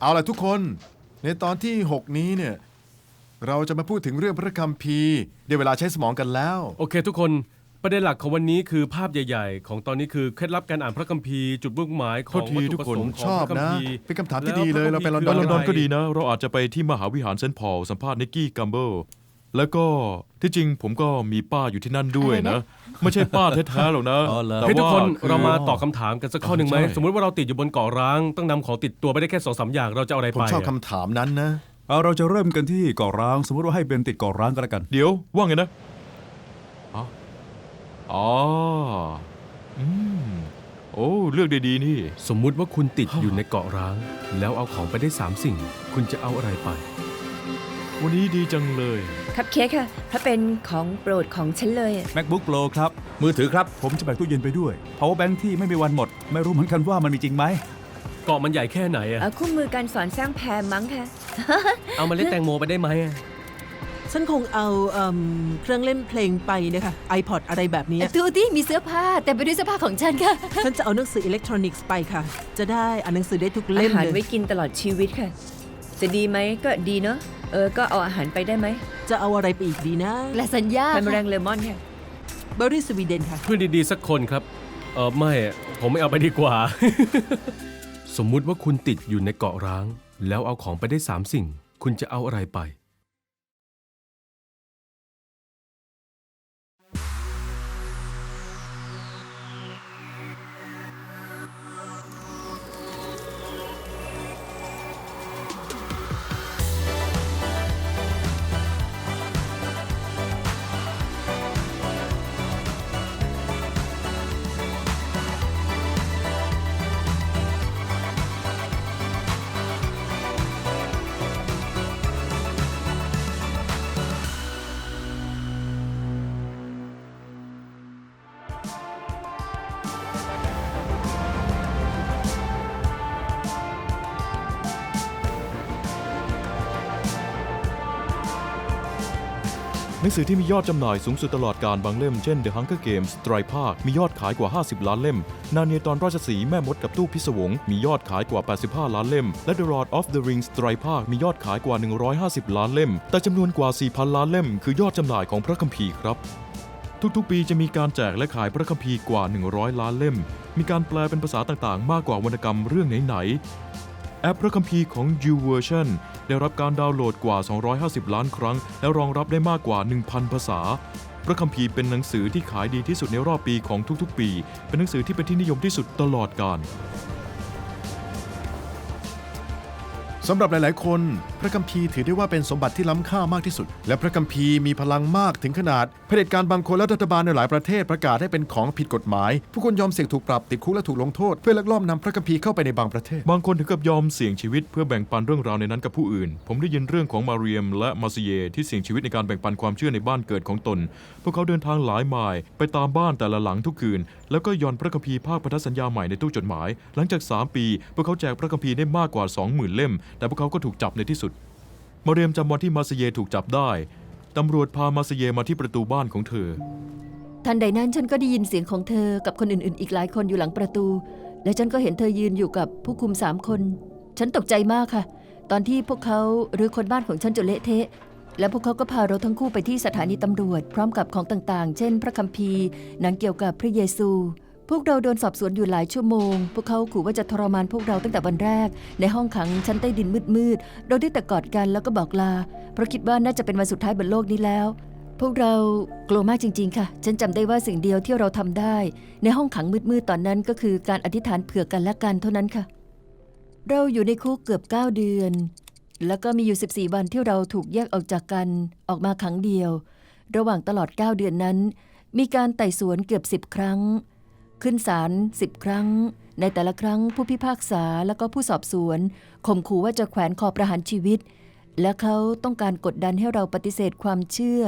เอาล่ะทุกคนในตอนที่ 6 นี้เนี่ยเราจะมาพูดถึงเรื่องพระคัมภีร์ได้เวลาใช้สมองกันแล้ว โอเคทุกคนประเด็นหลักของวันนี้คือภาพใหญ่ๆ ของตอนนี้คือเคล็ดลับการอ่านพระคัมภีร์จุดมุ่งหมายขโทองษทีวัตถุทุกประคนสงค์ขชองอบพระคัมนะภีร์เป็นคำถามที่ดีเลยเราไปลอนไปดลอนดอนคืะไรก็ดีนะ เราอาจจะไปที่มหาวิหารเซนต์พอลสัมภาษณ์นิกกี้กัมเบิล แล้วก็ที่จริงผมก็มีป้าอยู่ที่นั่นด้วยนะ ไม่ใช่ป้าแท้ๆหรอกนะอ๋อเหรอ แต่เฮ้ยทุกว่าคนคือเรามาตอบคำถามกันสักข้อหนึ่งไหมใช่ สมมติว่าเราติดอยู่บนเกาะร้างต้องนำของติดตัวไปได้แค่สองสามอย่างเราจะเอาอะไรผมไปชอบอะคำถามนั้นนะ เอาเราจะเริ่มกันที่เกาะร้าง สมมติว่าให้เบนติดเกาะร้างก็แล้วกัน เดี๋ยวว่าไงนะอ๋ออ๋ออืมโอ้เลือกได้ดีนี่ สมมุติว่าคุณติดอยู่ในเกาะร้าง แล้วเอาของไปได้สามสิ่ง คุณจะเอาอะไรไป วันนี้ดีจังเลย คัพเค้กค่ะถ้าเป็นของโปรดของฉันเลยอะ MacBook Pro ครับ มือถือครับ ผมจะแบกตู้เย็นไปด้วย Power Bank ที่ไม่มีวันหมด ไม่รู้เหมือนกันว่ามันมีจริงไหม เกาะมันใหญ่แค่ไหนอะเอาคู่มือการสอนสร้างแพรมั้งค่ะ เอามาเล่นแตงโมไปได้ไหมอะฉันคงเอาเอิ่มเครื่องเล่นเพลงไปนะคะ iPod อะไรแบบนี้ดูที่มีเสื้อผ้าแต่ไปด้วยเสื้อผ้าของฉันค่ะ ฉันจะเอาหนังสืออิเล็กทรอนิกส์ไปค่ะ จะได้อ่านหนังสือได้ทุกอาเล่มหารเลยไว้กินตลอดชีวิตค่ะ จะดีไหมก็ดีเนาะ เออ ก็เอาอาหารไปได้ไหมจะเอาอะไรไปอีกดีนะและสัญญาทำแรงเลมอนค่ะเบอร์รี่สวีเดนค่ะ เพื่อนดีๆสักคนครับ เออไม่อะผมไม่เอาไปดีกว่า สมมุติว่าคุณติดอยู่ในเกาะร้าง แล้วเอาของไปได้สามสิ่ง คุณจะเอาอะไรไป หนังสือที่มียอดจำหน่ายสูงสุดตลอดการบางเล่มเช่น The Hunger Games ไตรภาค มียอดขายกว่า 50 ล้านเล่ม นาเนียตอนราชสีห์แม่มดกับตู้พิศวง มียอดขายกว่า 85 ล้านเล่ม และ The Lord of the Rings ไตรภาค มียอดขายกว่า 150 ล้านเล่ม แต่จำนวนกว่า 4,000 ล้านเล่ม คือยอดจำหน่ายของพระคัมภีร์ครับ ทุกๆ ปีจะมีการแจกและขายพระคัมภีร์กว่า 100 ล้านเล่ม มีการแปลเป็นภาษาต่างๆ มากกว่าวรรณกรรมเรื่องไหนๆ แอปพระคัมภีร์ของ YouVersion ได้รับการดาวน์โหลดกว่า 250 ล้านครั้ง และรองรับได้มากกว่า 1,000 ภาษา พระคัมภีร์เป็นหนังสือที่ขายดีที่สุดในรอบปีของทุกๆ ปี เป็นหนังสือที่เป็นที่นิยมที่สุดตลอดกาลสำหรับหลาย ๆ คน พระคัมภีร์ถือได้ว่าเป็นสมบัติที่ล้ำค่ามากที่สุด และพระคัมภีร์มีพลังมากถึงขนาดเผด็จการบางคนและรัฐบาลในหลายประเทศประกาศให้เป็นของผิดกฎหมาย ผู้คนยอมเสี่ยงถูกปรับติดคุกและถูกลงโทษเพื่อลักลอบนำพระคัมภีร์เข้าไปในบางประเทศ บางคนถึงกับยอมเสี่ยงชีวิตเพื่อแบ่งปันเรื่องราวในนั้นกับผู้อื่น ผมได้ยินเรื่องของมาเรียม และมาซิเยที่เสี่ยงชีวิตในการแบ่งปันความเชื่อในบ้านเกิดของตน พวกเขาเดินทางหลายไมล์ไปตามบ้านแต่ละหลังทุกคืน แล้วก็ย่อนพระคัมภีร์ภาคพันธสัญญาใหม่ในตู้จดหมาย หลังจาก 3 ปี พวกเขาแจกพระคัมภีร์ได้มากกว่า 20,000 เล่ม แต่พวกเขาก็ถูกจับในที่สุด มาเรียมจำวันที่มาซเยถูกจับได้ ตำรวจพามาซเยมาที่ประตูบ้านของเธอ ทันใดนั้นฉันก็ได้ยินเสียงของเธอกับคนอื่นๆ อีกหลายคนอยู่หลังประตู และฉันก็เห็นเธอยืนอยู่กับผู้คุมสามคน ฉันตกใจมากค่ะ ตอนที่พวกเขาหรือคนบ้านของฉันจนเละเทะ และพวกเขาก็พาเราทั้งคู่ไปที่สถานีตำรวจ พร้อมกับของต่างๆ เช่น พระคัมภีร์หนังเกี่ยวกับพระเยซู พวกเราโดนสอบสวนอยู่หลายชั่วโมง พวกเขาขู่ว่าจะทรมานพวกเราตั้งแต่วันแรก ในห้องขังชั้นใต้ดินมืดๆ เราได้แต่กอดกันแล้วก็บอกลา เพราะคิดว่าน่าจะเป็นวันสุดท้ายบนโลกนี้แล้ว พวกเรากลัวมากจริง ๆ ค่ะ ฉันจำได้ว่าสิ่งเดียวที่เราทำได้ ในห้องขังมืดๆ ตอนนั้นก็คือการอธิษฐานเผื่อกันและกันเท่านั้นค่ะ เราอยู่ในคุกเกือบ 9 เดือน แล้วก็มีอยู่ 14 วันที่เราถูกแยกออกจากกันออกมาครั้งเดียว ระหว่างตลอด 9 เดือนนั้น มีการไต่สวนเกือบ10ครั้ง ขึ้นศาล10ครั้ง ในแต่ละครั้งผู้พิพากษาแล้วก็ผู้สอบสวนข่มขู่ว่าจะแขวนคอประหารชีวิต และเขาต้องการกดดันให้เราปฏิเสธความเชื่อ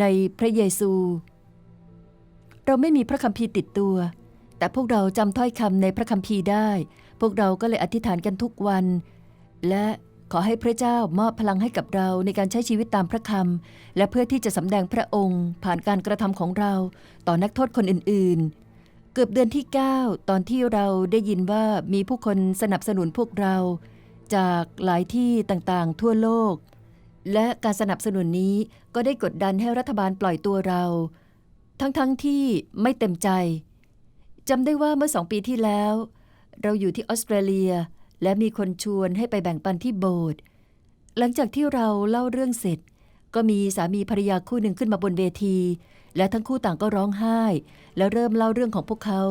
ในพระเยซู เราไม่มีพระคัมภีร์ติดตัว แต่พวกเราจำถ้อยคำในพระคัมภีร์ได้ พวกเราก็เลยอธิษฐานกันทุกวัน และขอให้พระเจ้ามอบพลังให้กับเราในการใช้ชีวิตตามพระคำและเพื่อที่จะสำแดงพระองค์ ผ่านการกระทำของเรา ต่อนักโทษคนอื่น เกือบเดือนที่ 9 ตอนที่เราได้ยินว่ามีผู้คนสนับสนุนพวกเรา จากหลายที่ต่างๆ ทั่วโลก และการสนับสนุนนี้ก็ได้กดดันให้รัฐบาลปล่อยตัวเรา ทั้งๆที่ไม่เต็มใจจำได้ว่าเมื่อสองปีที่แล้ว เราอยู่ที่ออสเตรเลีย และมีคนชวนให้ไปแบ่งปันที่โบสถ์หลังจากที่เราเล่าเรื่องเสร็จ ก็มีสามีภรรยาคู่หนึ่งขึ้นมาบนเวที และทั้งคู่ต่างก็ร้องไห้ และเริ่มเล่าเรื่องของพวกเขา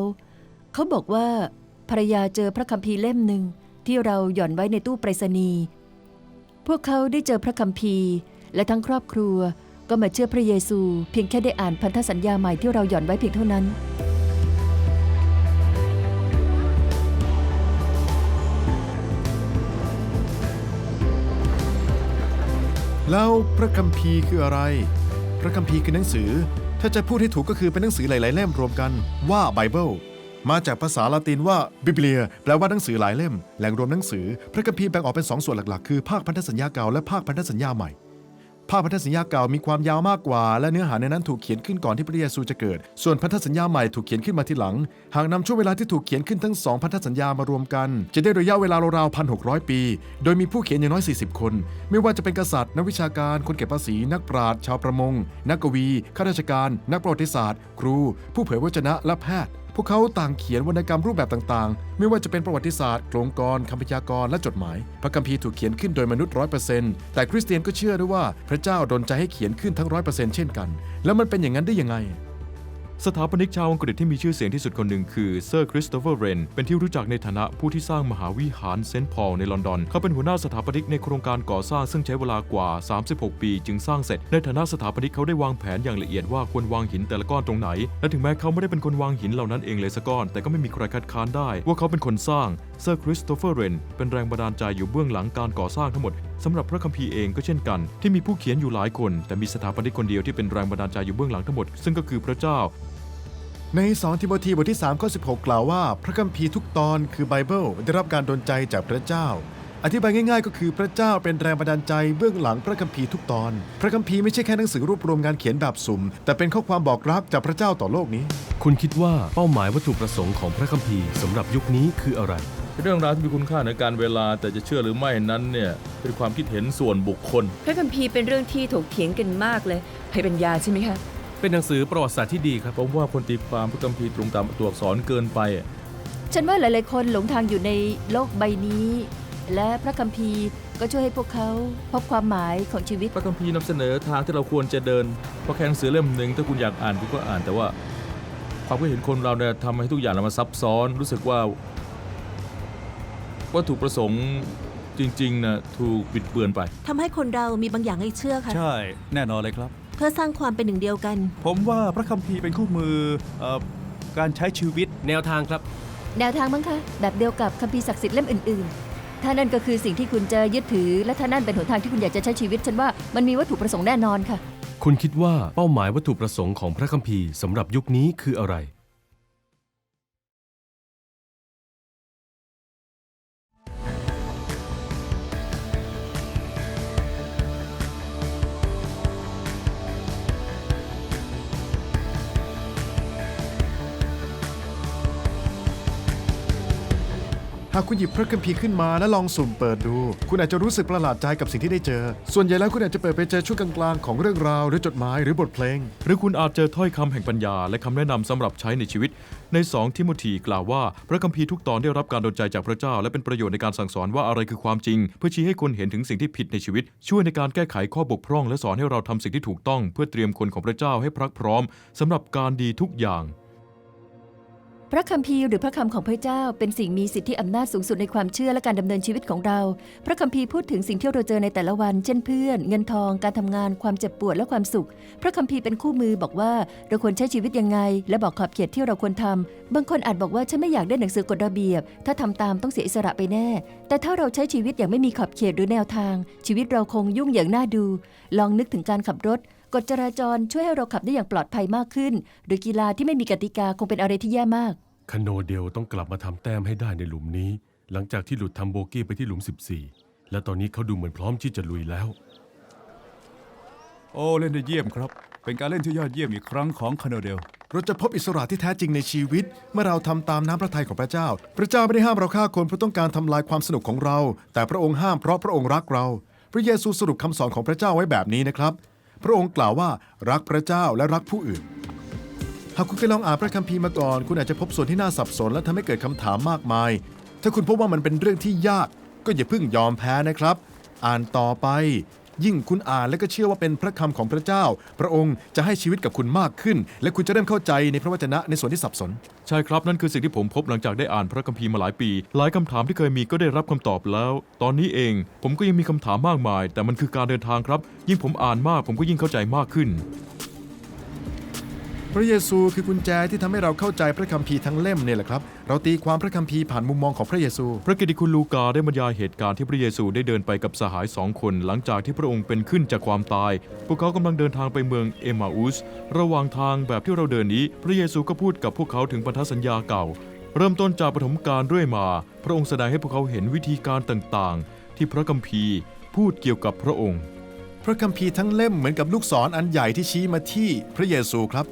เขาบอกว่าภรรยาเจอพระคัมภีร์เล่มหนึ่งที่เราหย่อนไว้ในตู้ไปรษณีย์พวกเขาได้เจอพระคัมภีร์ และทั้งครอบครัวก็มาเชื่อพระเยซู เพียงแค่ได้อ่านพันธสัญญาใหม่ที่เราหย่อนไว้เพียงเท่านั้น แล้วพระคัมภีร์คืออะไร พระคัมภีร์คือหนังสือ ถ้าจะพูดให้ถูกก็คือเป็นหนังสือหลาย ๆ เล่มรวมกันว่าไบเบิลมาจากภาษาละตินว่าบิบเลียแปลว่าหนังสือหลายเล่ม แหล่งรวมหนังสือ พระคัมภีร์แบ่งออกเป็นสองส่วนหลัก ๆ คือภาคพันธสัญญาเก่าและภาคพันธสัญญาใหม่ ภาคพันธสัญญาเก่ามีความยาวมากกว่า และเนื้อหาในนั้นถูกเขียนขึ้นก่อนที่พระเยซูจะเกิด ส่วนพันธสัญญาใหม่ถูกเขียนขึ้นมาทีหลัง หากนำช่วงเวลาที่ถูกเขียนขึ้นทั้งสองพันธสัญญามารวมกัน จะได้ระยะเวลาราวๆพันหกร้อปี โดยมีผู้เขียนอย่างน้อย 40 คน ไม่ว่าจะเป็นกษัตริย์ นักวิชาการ คนเก็บภาษี นักปราชญ์ ชาวประมง นักกวี ข้าราชการ นักประวัติศาสตร์ ครู ผู้เผยวจนะ และแพทย์ พวกเขาต่างเขียนวรรณกรรมรูปแบบต่างๆ ไม่ว่าจะเป็นประวัติศาสตร์โครงกรคำพยากรณ์และจดหมาย พระคัมภีร์ถูกเขียนขึ้นโดยมนุษย์ร้อยเปอร์เซ็นต์แต่คริสเตียนก็เชื่อด้วยว่าพระเจ้าดลใจให้เขียนขึ้นทั้งร้อยเปอร์เซ็นต์เช่นกัน แล้วมันเป็นอย่างนั้นได้ยังไง สถาปนิกชาวอังกฤษที่มีชื่อเสียงที่สุดคนหนึ่งคือเซอร์คริสโตเฟอร์เรนเป็นที่รู้จักในฐานะผู้ที่สร้างมหาวิหารเซนต์พอลในลอนดอน เขาเป็นหัวหน้าสถาปนิกในโครงการก่อสร้างซึ่งใช้เวลากว่า 36 ปีจึงสร้างเสร็จ ในฐานะสถาปนิกเขาได้วางแผนอย่างละเอียดว่าควรวางหินแต่ละก้อนตรงไหน และถึงแม้เขาไม่ได้เป็นคนวางหินเหล่านั้นเองเลยสักก้อน แต่ก็ไม่มีใครคัดค้านได้ ว่าเขาเป็นคนสร้างเซอร์คริสโตเฟอร์เรนเป็นแรงบันดาลใจอยู่เบื้องหลังการก่อสร้างทั้งหมดสำหรับพระคัมภีร์เองก็เช่นกัน ที่มีผู้เขียนอยู่หลายคน แต่มีสถาปนิกคนเดียวที่เป็นแรงบันดาลใจอยู่เบื้องหลังทั้งหมด ซึ่งก็คือพระเจ้า ใน 2 ทิโมธีบทที่3ข้อ16 กล่าวว่า พระคัมภีร์ทุกตอนคือไบเบิลได้รับการดลใจจากพระเจ้า อธิบายง่าย ๆ ก็คือพระเจ้าเป็นแรงบันดาลใจเบื้องหลังพระคัมภีร์ทุกตอน พระคัมภีร์ไม่ใช่แค่หนังสือรวบรวมงานเขียนแบบสุ่ม แต่เป็นข้อความบอกรักจากพระเจ้าต่อโลกนี้ คุณคิดว่าเป้าหมายวัตถุประสงค์ของพระคัมภีร์สำหรับยุคนี้คืออะไร เรื่องราวที่มีคุณค่าในการเวลาแต่จะเชื่อหรือไม่นั้นเนี่ย เป็นความคิดเห็นส่วนบุคคล พระคัมภีร์เป็นเรื่องที่ถกเถียงกันมากเลยภัยปัญญาใช่ไหมคะ เป็นหนังสือประวัติศาสตร์ที่ดีครับ ผมว่าคนตีความพระคัมภีร์ตรงตามตัวอักษรเกินไปอะฉันว่าหลายๆคนหลงทางอยู่ในโลกใบนี้ และพระคัมภีร์ก็ช่วยให้พวกเขาพบความหมายของชีวิต พระคัมภีร์นำเสนอทางที่เราควรจะเดิน เพราะแค่หนังสือเล่มหนึ่งถ้าคุณอยากอ่านคุณก็อ่านแต่ว่า ความคิดเห็นคนเราเนี่ยทำให้ทุกอย่างมันซับซ้อน รู้สึกว่าวัตถุประสงค์ จริงๆนะถูกบิดเบือนไป ทำให้คนเรามีบางอย่างให้เชื่อค่ะ ใช่ แน่นอนเลยครับ เพื่อสร้างความเป็นหนึ่งเดียวกัน ผมว่าพระคัมภีร์เป็นคู่มือเอ่อการใช้ชีวิต แนวทางครับ แนวทางมั้งคะ แบบเดียวกับคัมภีร์ศักดิ์สิทธิ์เล่มอื่นๆ ถ้านั่นก็คือสิ่งที่คุณจะยึดถือ และถ้านั่นเป็นหนทางที่คุณอยากจะใช้ชีวิต ฉันว่ามันมีวัตถุประสงค์แน่นอนค่ะ คุณคิดว่าเป้าหมายวัตถุประสงค์ของพระคัมภีร์สำหรับยุคนี้คืออะไร หากคุณหยิบพระคัมภีร์ขึ้นมาและลองสุ่มเปิดดู คุณอาจจะรู้สึกประหลาดใจกับสิ่งที่ได้เจอ ส่วนใหญ่แล้วคุณอาจจะเปิดไปเจอช่วงกลางๆของเรื่องราวหรือจดหมายหรือบทเพลง หรือคุณอาจเจอถ้อยคำแห่งปัญญา และคำแนะนำสำหรับใช้ในชีวิต ใน 2 ทิโมธีกล่าวว่า พระคัมภีร์ทุกตอนได้รับการดลใจจากพระเจ้า และเป็นประโยชน์ในการสั่งสอนว่าอะไรคือความจริง เพื่อชี้ให้คนเห็นถึงสิ่งที่ผิดในชีวิต ช่วยในการแก้ไขข้อบกพร่อง และสอนให้เราทำสิ่งที่ถูกต้อง เพื่อเตรียมคนของพระเจ้าให้พรักพร้อมสำหรับการดีทุกอย่าง พระคัมภีร์หรือพระคำของพระเจ้าเป็นสิ่งมีสิทธิอำนาจสูงสุดในความเชื่อและการดำเนินชีวิตของเรา พระคัมภีร์พูดถึงสิ่งที่เราเจอในแต่ละวัน เช่นเพื่อน เงินทอง การทำงาน ความเจ็บปวดและความสุข พระคัมภีร์เป็นคู่มือบอกว่าเราควรใช้ชีวิตยังไง และบอกขอบเขตที่เราควรทำบางคนอาจบอกว่าฉันไม่อยากได้หนังสือกฎระเบียบ ถ้าทำตามต้องเสียอิสระไปแน่ แต่ถ้าเราใช้ชีวิตอย่างไม่มีขอบเขตหรือแนวทาง ชีวิตเราคงยุ่งอย่างน่าดู ลองนึกถึงการขับรถ กฎจราจรช่วยให้เราขับได้อย่างปลอดภัยมากขึ้น หรือกีฬาที่ไม่มีกติกาคงเป็นอะไรที่แย่มาก คโนเดลต้องกลับมาทำแต้มให้ได้ในหลุมนี้ หลังจากที่หลุดทำโบกี้ไปที่หลุม 14 และตอนนี้เขาดูเหมือนพร้อมที่จะลุยแล้วผโอ้ เล่นได้เยี่ยมครับ เป็นการเล่นที่ยอดเยี่ยมอีกครั้งของคาโนเดล เราจะพบอิสระที่แท้จริงในชีวิต เมื่อเราทำตามน้ำพระทัยของพระเจ้า พระเจ้าไม่ได้ห้ามเราฆ่าคนเพราะต้องการทำลายความสนุกของเรา แต่พระองค์ห้ามเพราะพระองค์รักเรา พระเยซูสรุปคำสอนของพระเจ้าไว้แบบนี้นะครับ พระองค์กล่าวว่ารักพระเจ้าและรักผู้อื่น หากคุณเคยลองอ่านพระคัมภีร์มาก่อน คุณอาจจะพบส่วนที่น่าสับสนและทำให้เกิดคำถามมากมาย ถ้าคุณพบว่ามันเป็นเรื่องที่ยาก ก็อย่าเพิ่งยอมแพ้นะครับ อ่านต่อไป ยิ่งคุณอ่านและก็เชื่อว่าเป็นพระคำของพระเจ้า พระองค์จะให้ชีวิตกับคุณมากขึ้น และคุณจะเริ่มเข้าใจในพระวจนะในส่วนที่สับสน ใช่ครับนั่นคือสิ่งที่ผมพบหลังจากได้อ่านพระคัมภีร์มาหลายปี หลายคำถามที่เคยมีก็ได้รับคำตอบแล้ว ตอนนี้เองผมก็ยังมีคำถามมากมาย แต่มันคือการเดินทางครับ ยิ่งผมอ่านมากผมก็ยิ่งเข้าใจมากขึ้น ระเยซูคือกุญแจที่ทำให้เราเข้าใจพระคัมภีร์ทั้งเล่มเนี่ยแหละครับ เราตีความพระคัมภีร์ผ่านมุมมองของพระเยซู พระกิตติคุณลูกาได้บรรยายเหตุการณ์ที่พระเยซูได้เดินไปกับสหายสองคนหลังจากที่พระองค์เป็นขึ้นจากความตาย พวกเขากำลังเดินทางไปเมืองเอมาอุส ระหว่างทางแบบที่เราเดินนี้ พระเยซูก็พูดกับพวกเขาถึงพันธสัญญาเก่า เริ่มต้นจากปฐมกาลเรื่อยมา พระองค์แสดงให้พวกเขาเห็นวิธีการต่างๆ ที่พระคัมภีร์พูดเกี่ยวกับพระองค์ พระคัมภีร์ทั้งเล่มเหมือนกับลูกศรออันใหญ่ที่ชี้มาที่พระเยซูครับ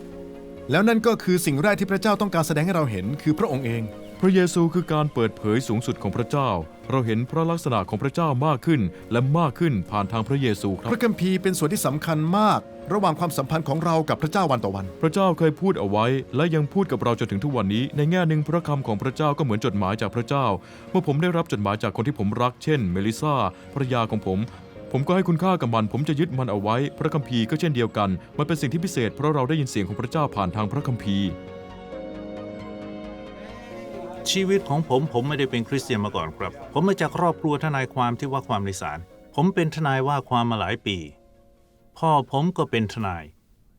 แล้วนั่นก็คือสิ่งแรกที่พระเจ้าต้องการแสดงให้เราเห็นคือพระองค์เอง พระเยซูคือการเปิดเผยสูงสุดของพระเจ้า เราเห็นพระลักษณะของพระเจ้ามากขึ้นและมากขึ้นผ่านทางพระเยซูครับ พระคัมภีร์เป็นส่วนที่สำคัญมาก ระหว่างความสัมพันธ์ของเรากับพระเจ้าวันต่อวัน พระเจ้าเคยพูดเอาไว้ และยังพูดกับเราจนถึงทุกวันนี้ ในแง่หนึ่งพระคำของพระเจ้าก็เหมือนจดหมายจากพระเจ้า เมื่อผมได้รับจดหมายจากคนที่ผมรัก เช่น เมลิซาภรรยาของผม ผมก็ให้คุณค่ากับมัน ผมจะยึดมันเอาไว้ พระคัมภีร์ก็เช่นเดียวกัน มันเป็นสิ่งที่พิเศษ เพราะเราได้ยินเสียงของพระเจ้าผ่านทางพระคัมภีร์ ชีวิตของผมผมไม่ได้เป็นคริสเตียนมาก่อนครับ ผมมาจากครอบครัวทนายความที่ว่าความในศาลผมเป็นทนายว่าความมาหลายปี พ่อผมก็เป็นทนาย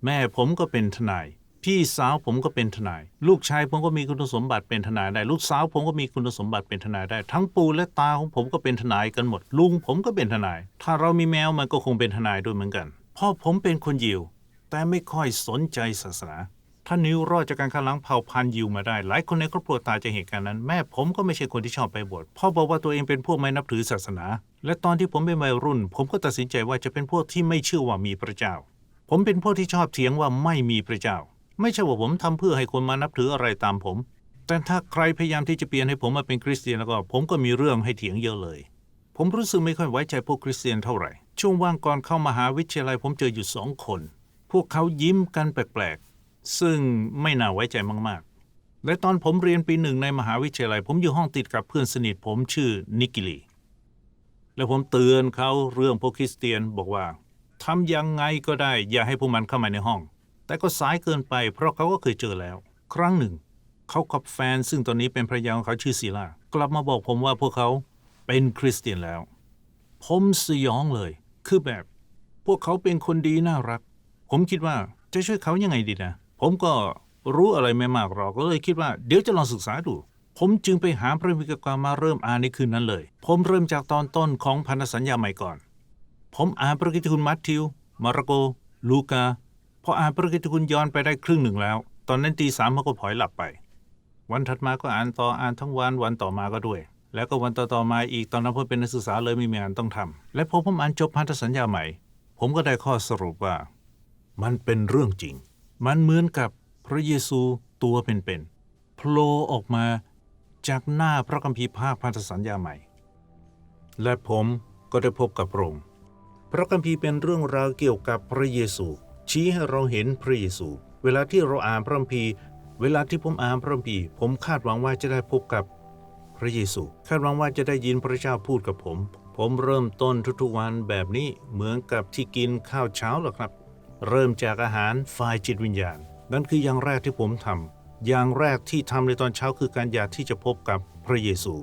แม่ผมก็เป็นทนาย พี่สาวผมก็เป็นทนาย ลูกชายผมก็มีคุณสมบัติเป็นทนายได้ ลูกสาวผมก็มีคุณสมบัติเป็นทนายได้ ทั้งปู่และตาของผมก็เป็นทนายกันหมด ลุงผมก็เป็นทนาย ถ้าเรามีแมวมันก็คงเป็นทนายด้วยเหมือนกันพ่อผมเป็นคนยิว แต่ไม่ค่อยสนใจศาสนาถ้านิวรอดจากการขัดล้างเผ่าพันธุ์ยิวมาได้ หลายคนในครอบครัวตายจากเหตุการณ์นั้น แม่ผมก็ไม่ใช่คนที่ชอบไปบวชพ่อบอกว่าตัวเองเป็นพวกไม่นับถือศาสนา และตอนที่ผมเป็นวัยรุ่น ผมก็ตัดสินใจว่าจะเป็นพวกที่ไม่เชื่อว่ามีพระเจ้า ผมเป็นพวกที่ชอบเถียงว่าไม่มีพระเจ้า ไม่ใช่ว่าผมทำเพื่อให้คนมานับถืออะไรตามผม แต่ถ้าใครพยายามที่จะเปลี่ยนให้ผมมาเป็นคริสเตียนแล้วก็ ผมก็มีเรื่องให้เถียงเยอะเลย ผมรู้สึกไม่ค่อยไว้ใจพวกคริสเตียนเท่าไหร่ ช่วงว่างก่อนเข้ามหาวิทยาลัยผมเจออยู่สองคน พวกเขายิ้มกันแปลกๆ ซึ่งไม่น่าไว้ใจมากๆ และตอนผมเรียนปีหนึ่งในมหาวิทยาลัย ผมอยู่ห้องติดกับเพื่อนสนิทผมชื่อนิกิลี และผมเตือนเขาเรื่องพวกคริสเตียนบอกว่าทำยังไงก็ได้ อย่าให้พวกมันเข้ามาในห้อง แต่ก็สายเกินไปเพราะเขาก็เคยเจอแล้ว ครั้งหนึ่ง เขากับแฟนซึ่งตอนนี้เป็นภรรยาของเขาชื่อศิลากลับมาบอกผมว่าพวกเขาเป็นคริสเตียนแล้ว ผมสยองเลย คือแบบ พวกเขาเป็นคนดีน่ารัก ผมคิดว่าจะช่วยเขายังไงดีนะ ผมก็รู้อะไรไม่มากหรอกก็เลยคิดว่าเดี๋ยวจะลองศึกษาดู ผมจึงไปหาพระวิกความาเริ่มอ่านในคืนนั้นเลย ผมเริ่มจากตอนต้นของพันธสัญญาใหม่ก่อน ผมอ่านพระกิตคุณมัทธิว มาระโก ลูกา พออ่านพระกิตติคุณย้อนไปได้ครึ่งหนึ่งแล้ว ตอนนั้นตีสามมันก็ผลอยหลับไป วันถัดมาก็อ่านต่ออ่านทั้งวันวันต่อมาก็ด้วย แล้วก็วันต่อๆมาอีกตอนนั้นผมเป็นนักศึกษาเลยไม่มีงานต้องทำและพอผมอ่านจบพันธสัญญาใหม่ ผมก็ได้ข้อสรุปว่า มันเป็นเรื่องจริง มันเหมือนกับพระเยซูตัวเป็นๆโผล่ออกมาจากหน้าพระคัมภีร์ภาคพันธสัญญาใหม่ และผมก็ได้พบกับพระองค์พระคัมภีร์เป็นเรื่องราวเกี่ยวกับพระเยซู ชี้ให้เราเห็นพระเยซู เวลาที่เราอ่านพระคัมภีร์ เวลาที่ผมอ่านพระคัมภีร์ ผมคาดหวังว่าจะได้พบกับพระเยซู คาดหวังว่าจะได้ยินพระเจ้าพูดกับผม ผมเริ่มต้นทุกๆวันแบบนี้เหมือนกับที่กินข้าวเช้าหรอครับ เริ่มจากอาหารฝ่ายจิตวิญญาณ นั่นคืออย่างแรกที่ผมทำอย่างแรกที่ทำในตอนเช้าคือการอยากที่จะพบกับพระเยซู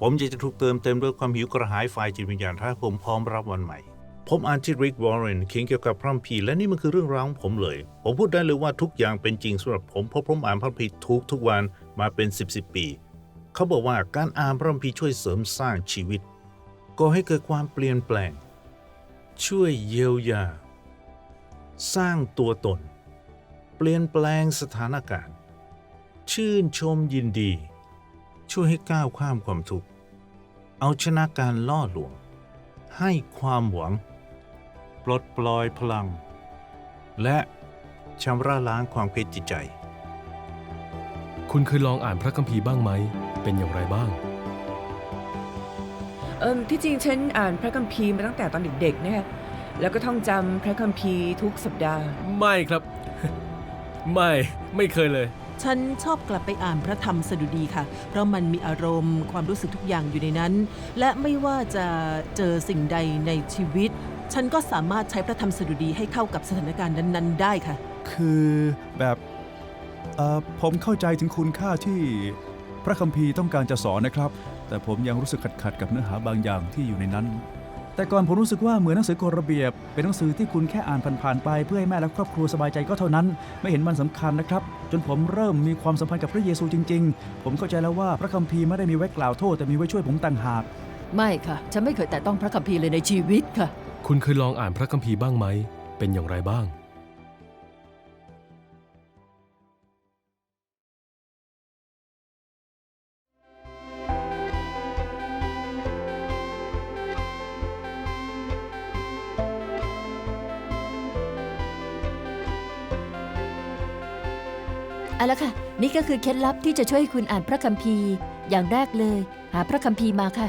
ผมอยากจะถูกเติมเต็มด้วยความหิวกระหายฝ่ายจิตวิญญาณถ้าผมพร้อมรับวันใหม่ ผมอ่านที่ริกวอร์เรนเขียนเกี่ยวกับพระคัมภีร์และนี่มันคือเรื่องราวของผมเลย ผมพูดได้เลยว่าทุกอย่างเป็นจริงสำหรับผมเพราะผมอ่านพระคัมภีร์ทุกทุกวันมาเป็น 10บสปี เขาบอกว่าการอ่านพระคัมภีร์ช่วยเสริมสร้างชีวิตก่อให้เกิดความเปลี่ยนแปลง ช่วยเยียวยา สร้างตัวตน เปลี่ยนแปลงสถานการณ์ ชื่นชมยินดี ช่วยให้ก้าวข้ามความทุกข์เอาชนะการล่อลวง ให้ความหวัง ปลดปล่อยพลัง และชำระล้างความคิดจิตใจ คุณเคยลองอ่านพระคัมภีร์บ้างไหม เป็นอย่างไรบ้าง เอิมที่จริงฉันอ่านพระคัมภีร์มาตั้งแต่ตอนเด็กๆนะคะแล้วก็ท่องจำพระคัมภีร์ทุกสัปดาห์ ไม่ครับ ไม่ไม่เคยเลย ฉันชอบกลับไปอ่านพระธรรมสดุดีค่ะ เพราะมันมีอารมณ์ความรู้สึกทุกอย่างอยู่ในนั้น และไม่ว่าจะเจอสิ่งใดในชีวิต ฉันก็สามารถใช้พระธรรมสดุดีให้เข้ากับสถานการณ์นั้น ๆ ได้ค่ะ คือแบบเอ่อผมเข้าใจถึงคุณค่าที่พระคัมภีร์ต้องการจะสอนนะครับ แต่ผมยังรู้สึกขัดๆกับเนื้อหาบางอย่างที่อยู่ในนั้น แต่ก่อนผมรู้สึกว่าเหมือนหนังสือกฎระเบียบ เป็นหนังสือที่คุณแค่อ่านผ่านๆไป เพื่อให้แม่และครอบครัวสบายใจก็เท่านั้น ไม่เห็นมันสำคัญนะครับ จนผมเริ่มมีความสัมพันธ์กับพระเยซูจริง ๆ ผมเข้าใจแล้วว่าพระคัมภีร์ไม่ได้มีไว้กล่าวโทษแต่มีไว้ช่วยผมต่างหาก ไม่ค่ะ ฉันไม่เคยแตะต้องพระคัมภีร์เลยในชีวิตค่ะ คุณเคยลองอ่านพระคัมภีร์บ้างไหม เป็นอย่างไรบ้าง เอาละค่ะ นี่ก็คือเคล็ดลับที่จะช่วยให้คุณอ่านพระคัมภีร์ อย่างแรกเลย หาพระคัมภีร์มาค่ะ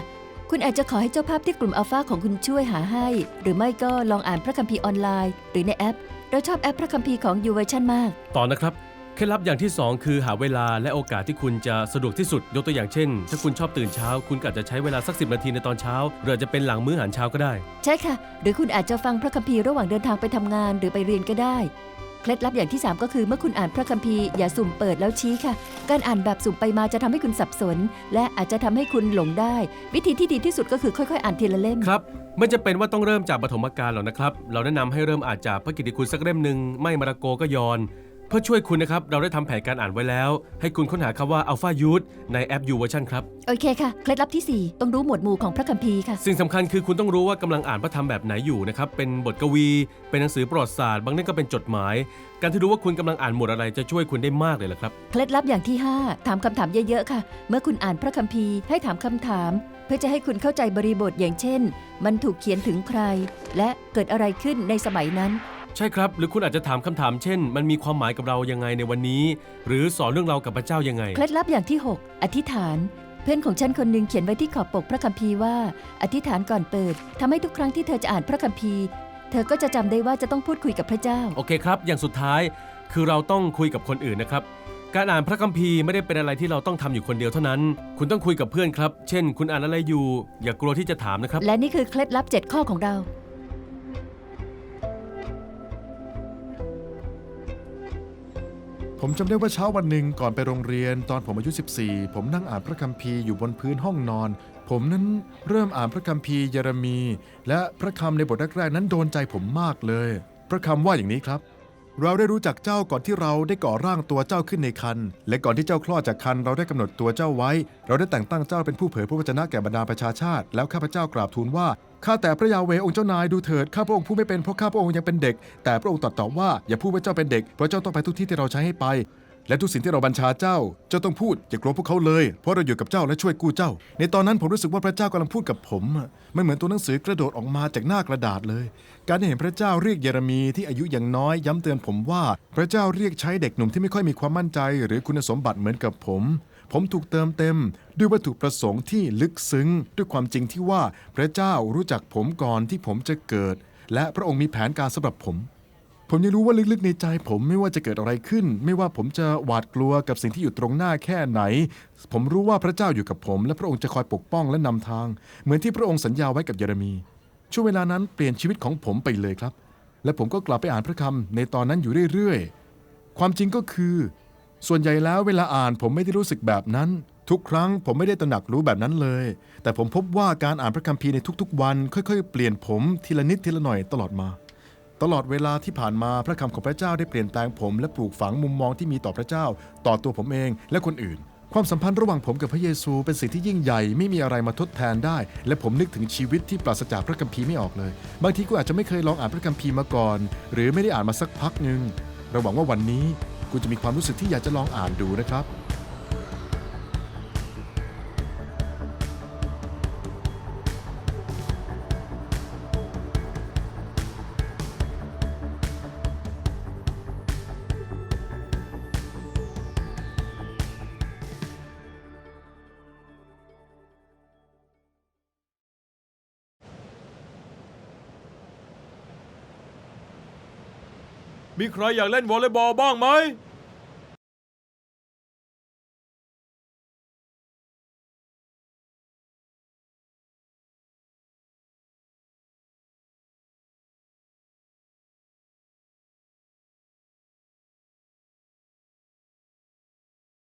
คุณอาจจะขอให้เจ้าภาพที่กลุ่มอัลฟาของคุณช่วยหาให้ หรือไม่ก็ลองอ่านพระคัมภีร์ออนไลน์ หรือในแอป เราชอบแอปพระคัมภีร์ของ u v e r s i o n มาก ต่อนะครับเคล็ดลับอย่างที่ 2 คือหาเวลาและโอกาสที่คุณจะสะดวกที่สุด ยกตัวอย่างเช่น ถ้าคุณชอบตื่นเช้า คุณก็อาจจะใช้เวลาสักสินาทีในตอนเช้าหรืออาจจะเป็นหลังมื้ออาหารเช้าก็ได้ ใช่ค่ะ หรือคุณอาจจะฟังพระคัมภีร์ระหว่างเดินทางไปทำงานหรือไปเรียนก็ได้ เคล็ดลับอย่างที่ 3 ก็คือเมื่อคุณอ่านพระคัมภีร์อย่าสุ่มเปิดแล้วชี้ค่ะ การอ่านแบบสุ่มไปมาจะทำให้คุณสับสน และอาจจะทำให้คุณหลงได้ วิธีที่ดีที่สุดก็คือค่อยๆ อ่านทีละเล่มครับไม่จะเป็นว่าต้องเริ่มจากปฐมกาลหรอกนะครับ เราแนะนำให้เริ่มอ่านจากพระกิตติคุณสักเล่มหนึ่งไม่มาระโกก็ยอน พื่อช่วยคุณนะครับ เราได้ทำแผนการอ่านไว้แล้ว ให้คุณค้นหาคำว่า Alpha Youth ในแอป U Version ครับ โอเคค่ะ เคล็ดลับที่ 4 ต้องรู้หมวดหมู่ของพระคัมภีร์ค่ะ สิ่งสำคัญคือคุณต้องรู้ว่ากำลังอ่านพระธรรมแบบไหนอยู่นะครับ เป็นบทกวี เป็นหนังสือประวัติศาสตร์บางเล่มก็เป็นจดหมาย การที่รู้ว่าคุณกำลังอ่านหมวดอะไรจะช่วยคุณได้มากเลยล่ะครับ เคล็ดลับอย่างที่ 5 ถามคำถามเยอะๆค่ะ เมื่อคุณอ่านพระคัมภีร์ให้ถามคำถาม เพื่อจะให้คุณเข้าใจบริบทอย่างเช่น มันถูกเขียนถึงใคร และเกิดอะไรขึ้นในสมัยนั้น ใช่ครับ หรือคุณอาจจะถามคำถามเช่น มันมีความหมายกับเรายังไงในวันนี้ หรือสอนเรื่องเรากับพระเจ้ายังไง เคล็ดลับอย่างที่ 6 อธิษฐาน เพื่อนของฉันคนหนึ่งเขียนไว้ที่ขอบปกพระคัมภีร์ว่า อธิษฐานก่อนเปิดทำให้ทุกครั้งที่เธอจะอ่านพระคัมภีร์ เธอก็จะจำได้ว่าจะต้องพูดคุยกับพระเจ้า โอเคครับ อย่างสุดท้ายคือเราต้องคุยกับคนอื่นนะครับ การอ่านพระคัมภีร์ไม่ได้เป็นอะไรที่เราต้องทำอยู่คนเดียวเท่านั้น คุณต้องคุยกับเพื่อนครับ เช่น คุณอ่านอะไรอยู่ อย่ากลัวที่จะถามนะครับ และนี่คือเคล็ดลับ 7 ข้อของเรา ผมจำได้ว่าเช้าวันหนึ่งก่อนไปโรงเรียนตอนผมอายุ 14 ผมนั่งอ่านพระคัมภีร์อยู่บนพื้นห้องนอน ผมนั้นเริ่มอ่านพระคัมภีร์เยเรมี และพระคำในบทแรกๆนั้นโดนใจผมมากเลย พระคำว่าอย่างนี้ครับ เราได้รู้จักเจ้าก่อนที่เราได้ก่อร่างตัวเจ้าขึ้นในคัน และก่อนที่เจ้าคลอดจากคันเราได้กำหนดตัวเจ้าไว้ เราได้แต่งตั้งเจ้าเป็นผู้เผยพระวจนะแก่บรรดาประชาชาติ แล้วข้าพเจ้ากราบทูลว่าข้าแต่พระยาเวองค์เจ้านายดูเถิดข้าพระองค์ผู้ไม่เป็นเพราะข้าพระองค์ยังเป็นเด็ก แต่พระองค์ตรัสตอบว่าอย่าพูดว่าเจ้าเป็นเด็กเพราะเจ้าต้องไปทุกที่ที่เราใช้ให้ไป และทุกสิ่งที่เราบัญชาเจ้า เจ้าต้องพูดอย่ากลัวพวกเขาเลย เพราะเราอยู่กับเจ้าและช่วยกู้เจ้า ในตอนนั้นผมรู้สึกว่าพระเจ้ากำลังพูดกับผมอะมันเหมือนตัวหนังสือกระโดดออกมาจากหน้ากระดาษเลย การได้เห็นพระเจ้าเรียกเยเรมีที่อายุยังน้อยย้ำเตือนผมว่า พระเจ้าเรียกใช้เด็กหนุ่มที่ไม่ค่อยมีความมั่นใจ หรือคุณสมบัติเหมือนกับผม ผมถูกเติมเต็ม ด้วยวัตถุประสงค์ที่ลึกซึ้ง ด้วยความจริงที่ว่าพระเจ้ารู้จักผมก่อนที่ผมจะเกิด และพระองค์มีแผนการสำหรับผม ผมยังรู้ว่าลึกๆในใจผมไม่ว่าจะเกิดอะไรขึ้น ไม่ว่าผมจะหวาดกลัวกับสิ่งที่อยู่ตรงหน้าแค่ไหน ผมรู้ว่าพระเจ้าอยู่กับผม และพระองค์จะคอยปกป้องและนำทาง เหมือนที่พระองค์สัญญาไว้กับเยเรมี ช่วงเวลานั้นเปลี่ยนชีวิตของผมไปเลยครับ และผมก็กลับไปอ่านพระคำในตอนนั้นอยู่เรื่อยๆ ความจริงก็คือ ส่วนใหญ่แล้วเวลาอ่านผมไม่ได้รู้สึกแบบนั้น ทุกครั้งผมไม่ได้ตระหนักรู้แบบนั้นเลย แต่ผมพบว่าการอ่านพระคัมภีร์ในทุกๆ วัน ค่อย ๆ เปลี่ยนผมทีละนิดทีละหน่อยตลอดมา ตลอดเวลาที่ผ่านมาพระคำของพระเจ้าได้เปลี่ยนแปลงผม และปลูกฝังมุมมองที่มีต่อพระเจ้า ต่อตัวผมเองและคนอื่น ความสัมพันธ์ระหว่างผมกับพระเยซูเป็นสิ่งที่ยิ่งใหญ่ไม่มีอะไรมาทดแทนได้ และผมนึกถึงชีวิตที่ปราศจากพระคัมภีร์ไม่ออกเลย บางทีกูอาจจะไม่เคยลองอ่านพระคัมภีร์มาก่อน หรือไม่ได้อ่านมาสักพักหนึ่งเราหวังว่าวันนี้กูจะมีความรู้สึกที่อยากจะลองอ่านดูนะครับ มีใครอยากเล่นวอลเลย์บอลบ้างไหม